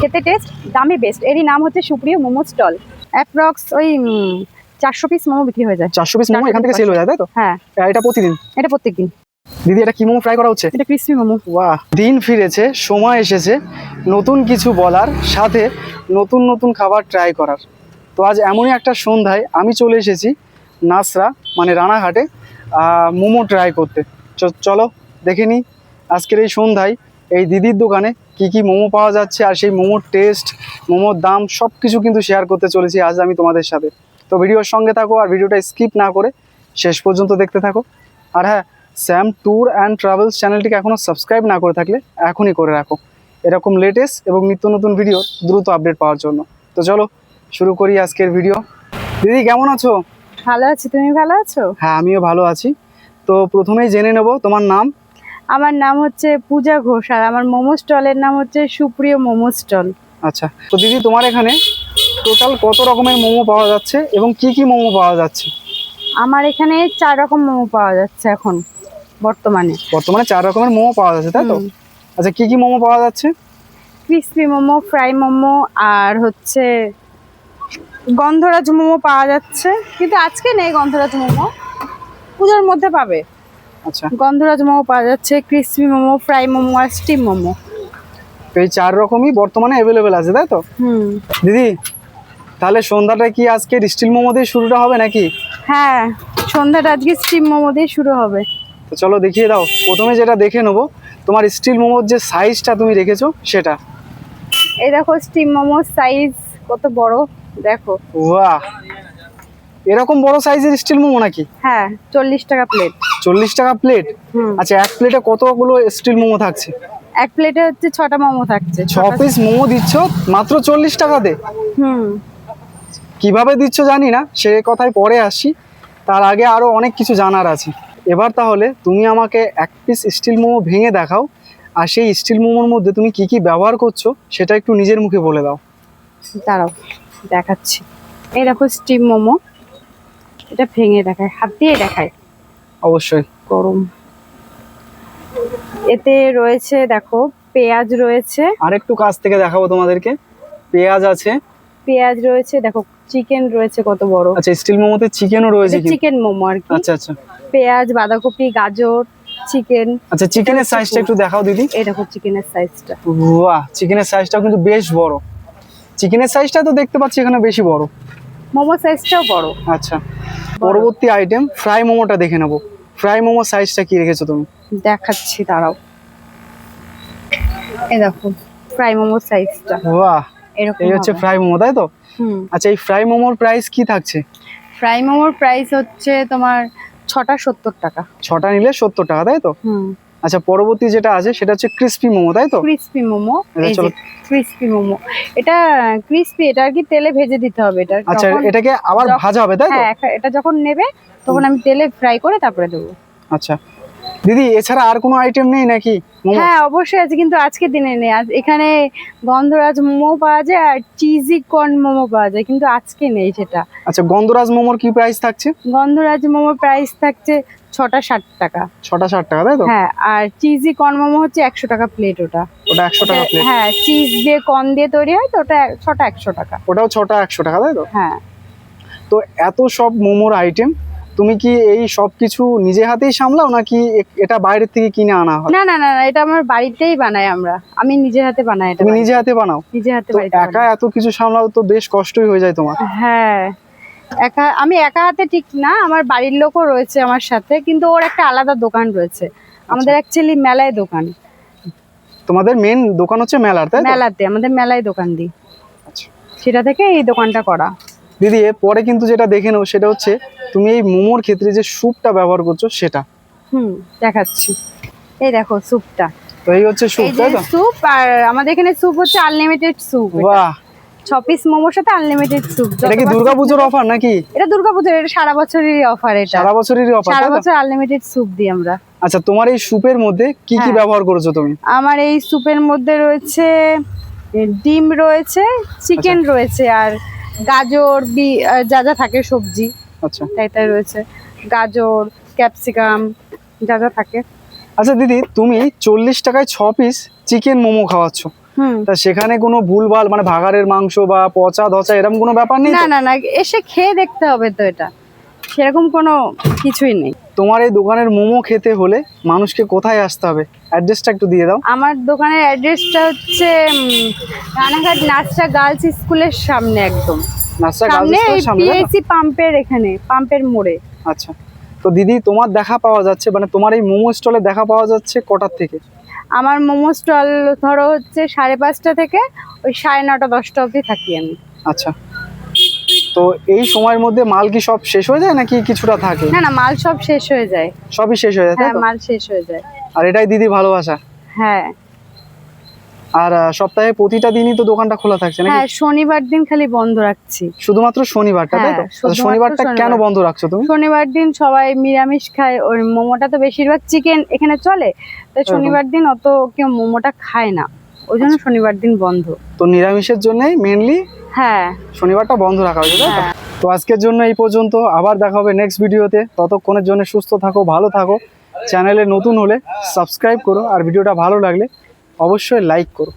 খেতে টেস্ট দামে বেস্ট এরই নাম হচ্ছে সুপ্রিয় মোমো স্টল অ্যাপ্রক্স ওই চারশো পিস মোমো বিক্রি হয়ে যায়। চারশো পিস মোমো এখান থেকে সেল হয়ে যায় তাই তো? হ্যাঁ। এটা প্রতিদিন? এটা প্রত্যেকদিন। দিদি এটা কি মোমো ফ্রাই করা হচ্ছে? এটা ক্রিসপি মোমো। বাহ দিন ফিরেছে সময় এসেছে নতুন কিছু বলার সাথে নতুন নতুন খাবার ট্রাই করার। তো আজ এমনই একটা সন্ধ্যায় আমি চলে এসেছি নাসরা মানে রানাঘাটে মোমো ট্রাই করতে। চলো দেখে নিই আজকের এই সন্ধ্যায় এই দিদির দোকানে কি কি মোমো পাওয়া যাচ্ছে আর সেই মোমোর টেস্ট মোমোর দাম সব কিছু কিন্তু শেয়ার করতে চলেছি আজ আমি তোমাদের সাথে। তো ভিডিওর সঙ্গে থাকো আর ভিডিওটা স্কিপ না করে শেষ পর্যন্ত দেখতে থাকো। আর হ্যাঁ স্যাম ট্যুর অ্যান্ড ট্রাভেলস চ্যানেলটিকে এখনও সাবস্ক্রাইব না করে থাকলে এখনই করে রাখো। এরকম লেটেস্ট এবং নিত্য নতুন ভিডিও দ্রুত আপডেট পাওয়ার জন্য। তো চলো শুরু করি আজকের ভিডিও দিদি কেমন আছো? ভালো আছি তুমি ভালো আছো? হ্যাঁ আমিও ভালো আছি। তো প্রথমেই জেনে নেব তোমার নাম। আমার নাম হচ্ছে পূজা ঘোষ আর আমার মোমো স্টলের নাম হচ্ছে সুপ্রিয় মোমো স্টল। আচ্ছা তো দিদি তোমার এখানে টোটাল কত রকমের মোমো পাওয়া যাচ্ছে এবং কি কি মোমো পাওয়া যাচ্ছে? আমার এখানে চার রকম মোমো পাওয়া যাচ্ছে এখন বর্তমানে। বর্তমানে চার রকমের মোমো পাওয়া যাচ্ছে তাই তো? আচ্ছা কি কি মোমো পাওয়া যাচ্ছে? ক্রিসপি মোমো ফ্রাই মোমো আর হচ্ছে গন্ধরাজ মোমো পাওয়া যাচ্ছে। কিন্তু আজকে নেই গন্ধরাজ মোমো পুজোর মধ্যে পাবে। আচ্ছা। গন্ধরাজ মোমো পাওয়া যাচ্ছে ক্রিসপি মোমো ফ্রাই মোমো আর স্টিম মোমো। তো এই চার রকমই বর্তমানে অ্যাভেলেবেল আছে তাই তো? হুম। দিদি তাহলে সন্ধ্যাটা কি আজকে স্টিল মোমো দিয়ে শুরুটা হবে নাকি? হ্যাঁ সন্ধ্যাটা আজকে স্টিম মোমো দিয়ে শুরু হবে। তো চলো দেখিয়ে দাও প্রথমে যেটা দেখে নেব তোমার স্টিল মোমোর যে সাইজটা তুমি রেখেছো সেটা। এই দেখো স্টিম মোমোর সাইজ কত বড় দেখো। বাহ! এরকম বড় সাইজের স্টিল মোমো নাকি? হ্যাঁ চল্লিশ টাকা প্লেট চল্লিশ টাকা প্লেট আচ্ছা এক প্লেটে কতগুলো স্টিল মোমো থাকছে? এক প্লেটে হচ্ছে ছটা মোমো থাকছে ছ পিস মোমো দিচ্ছ মাত্র চল্লিশ টাকাতে হুম। কীভাবে দিচ্ছ জানি না সে কথায় পরে আসি। তার আগে আরও অনেক কিছু জানার আছে। এবার তাহলে তুমি আমাকে এক পিস স্টিল মোমো ভেঙে দেখাও আর সেই স্টিল মোমোর মধ্যে তুমি কি কি ব্যবহার করছ সেটা একটু নিজের মুখে বলে দাও। দাঁড়াও দেখাচ্ছি। এই দেখো স্টিম মোমো এটা ভেঙে দেখায় হাত দিয়ে দেখায়। অবশ্যই। গরম। এতে রয়েছে দেখো পেঁয়াজ রয়েছে। আর একটু কাছ থেকে দেখাবো তোমাদেরকে। পেঁয়াজ আছে। পেঁয়াজ রয়েছে দেখো চিকেন রয়েছে কত বড়। আচ্ছা স্টিল মোমোতে চিকেনও রয়েছে চিকেন মোমো আর কি। আচ্ছা আচ্ছা। পেঁয়াজ বাঁধাকপি গাজর চিকেন। আচ্ছা চিকেনের সাইজটা একটু দেখাও দিদি। এই দেখো চিকেনের সাইজটা বাহ চিকেনের সাইজটাও কিন্তু বেশ বড়। চিকেনের সাইজটা তো দেখতে পাচ্ছি এখানে বেশি বড়। মোমো সাইজটাও বড়। আচ্ছা। পরবর্তী আইটেম ফ্রাই মোমোটা দেখে নেব। ফ্রাই মোমো সাইজটা কি রেখেছো তুমি? দেখাচ্ছি দাঁড়াও। এই দেখো ফ্রাই মোমোর সাইজটা বাহ এরকম এই হচ্ছে ফ্রাই মোমো তাই তো? হুম। আচ্ছা এই ফ্রাই মোমোর প্রাইস কি থাকছে? ফ্রাই মোমোর প্রাইস হচ্ছে তোমার ছটা সত্তর টাকা। ছটা নিলে সত্তর টাকা তাই তো? হুম। আচ্ছা পরবর্তী যেটা আছে সেটা হচ্ছে ক্রিস্পি মোমো তাই তো? ক্রিসপি মোমো এই যে চলো। ক্রিসপি মোমো। এটা ক্রিসপি এটা আর কি তেলে ভেজে দিতে হবে এটা আচ্ছা এটাকে আবার ভাজা হবে তাই তো? হ্যাঁ এটা- এটা যখন নেবে তখন আমি তেলে ফ্রাই করে তারপরে দেবো। আচ্ছা। দিদি এছাড়া আর কোনো আইটেম নেই নাকি হ্যাঁ অবশ্যই আছে কিন্তু আজকের দিনে নেই। আজ এখানে গন্ধরাজ মোমো পাওয়া যায় আর চিজি কর্ন মোমো পাওয়া যায় কিন্তু আজকে নেই সেটা। আচ্ছা গন্ধরাজ মোমোর কি প্রাইস থাকছে? গন্ধরাজ মোমোর প্রাইস থাকছে ছটা ষাট টাকা। ছটা ষাট টাকা তাই তো? হ্যাঁ আর চিজি কর্ন মোমো হচ্ছে একশো টাকা প্লেট ওটা। ওটা একশো টাকা প্লেট হ্যাঁ চিজ দিয়ে কর্ন দিয়ে তৈরি হয় তো ওটা ছটা একশো টাকা। ওটাও ছটা একশো টাকা তাই তো? হ্যাঁ। তো এত সব মোমোর আইটেম তুমি কি এই সব কিছু নিজে হাতেই সামলাও নাকি এটা বাইরের থেকে কিনে আনা হয়? না না না এটা আমার বাড়িতেই বানাই আমরা। আমি নিজের হাতে বানাই এটা তুমি নিজে হাতে বানাও? নিজের হাতে একা এত কিছু সামলাও তো বেশ কষ্টই হয়ে যায় তোমার। হ্যাঁ। একা আমি একা হাতে ঠিক না আমার বাড়ির লোকও রয়েছে আমার সাথে কিন্তু ওর একটা আলাদা দোকান রয়েছে। আমাদের অ্যাকচুয়ালি মেলায় দোকান। তোমাদের মেন দোকান হচ্ছে মেলার তাই তো? মেলাতে আমাদের মেলায় দোকান দিই। আচ্ছা। সেটা থেকে এই দোকানটা করা। দিদি এর পরে কিন্তু যেটা দেখে নাও সেটা হচ্ছে তুমি এই মোমোর ক্ষেত্রে যে স্যুপটা ব্যবহার করছ সেটা। হুম দেখাচ্ছি। এই দেখো স্যুপটা। তো এই হচ্ছে স্যুপ এই যে তাই তো? স্যুপ আর আমাদের এখানে স্যুপ হচ্ছে আনলিমিটেড স্যুপ বাহ ছ পিস মোমোর সাথে আনলিমিটেড স্যুপ এটা কি দুর্গাপুজোর অফার নাকি? এটা দুর্গাপুজোর এটা সারা বছরেরই অফার এটা। সারা বছরেরই অফার সারা বছর আনলিমিটেড স্যুপ দিই আমরা। আচ্ছা তোমার এই স্যুপের মধ্যে কি কি হ্যাঁ। ব্যবহার করেছ তুমি? আমার এই স্যুপের মধ্যে রয়েছে ডিম রয়েছে চিকেন আচ্ছা। রয়েছে আর গাজর বি যা যা থাকে সবজি আচ্ছা। তাই তাই রয়েছে। গাজর ক্যাপসিকাম যা যা থাকে। আচ্ছা দিদি তুমি চল্লিশ টাকায় ছ পিস চিকেন মোমো খাওয়াচ্ছ। তা সেখানে কোনো ভুলভাল মানে ভাগাড়ের মাংস বা পচা ধচা এরকম কোনো ব্যাপার নেই না না না এসে খেয়ে দেখতে হবে তো এটা। সেরকম কোনো কিছুই নেই। তোমার এই দোকানের মোমো খেতে হলে মানুষকে কোথায় আসতে হবে? অ্যাড্রেসটা একটু দিয়ে দাও। আমার দোকানের অ্যাড্রেসটা হচ্ছে রানাঘাট নাচরা গার্লস স্কুলের সামনে একদম। নাচটা গার্লস এই সামনে তো? পাম্পের এখানে পাম্পের মোড়ে। আচ্ছা। তো দিদি তোমার দেখা পাওয়া যাচ্ছে মানে তোমার এই মোমো স্টলে দেখা পাওয়া যাচ্ছে কটার থেকে? আমার মোমো স্টল ধরো হচ্ছে সাড়ে পাঁচটা থেকে ওই সাড়ে নটা দশটা অবধি থাকি আমি। আচ্ছা। তো এই সময়ের মধ্যে মাল কি সব শেষ হয়ে যায় নাকি কিছুটা থাকে? না না মাল সব শেষ হয়ে যায়। সবই শেষ হয়ে যায় হ্যাঁ মাল শেষ হয়ে যায়। আর এটাই দিদি ভালোবাসা। হ্যাঁ। আর সপ্তাহে প্রতিটা দিনই তো দোকানটা খোলা থাকছে নাকি? হ্যাঁ শনিবার দিন খালি বন্ধ রাখছি। শুধুমাত্র শনিবারটা তাই তো? হ্যাঁ, আচ্ছা, শনিবারটা কেন বন্ধ রাখছো তুমি? শনিবার দিন সবাই নিরামিষ খায় ওই মোমোটা তো বেশিরভাগ চিকেন এখানে চলে তাই শনিবার দিন অত কেউ মোমোটা খায় না। ওই জন্য আচ্ছা। শনিবার দিন বন্ধ। তো নিরামিষের জন্যই মেনলি হ্যাঁ। শনিবারটা বন্ধ রাখা হয়েছে তাই তো? হ্যাঁ। তো আজকের জন্য এই পর্যন্ত আবার দেখা হবে নেক্সট ভিডিওতে ততক্ষণের জন্য সুস্থ থাকো ভালো থাকো। চ্যানেলে নতুন হলে সাবস্ক্রাইব করো আর ভিডিওটা ভালো লাগলে অবশ্যই লাইক করো।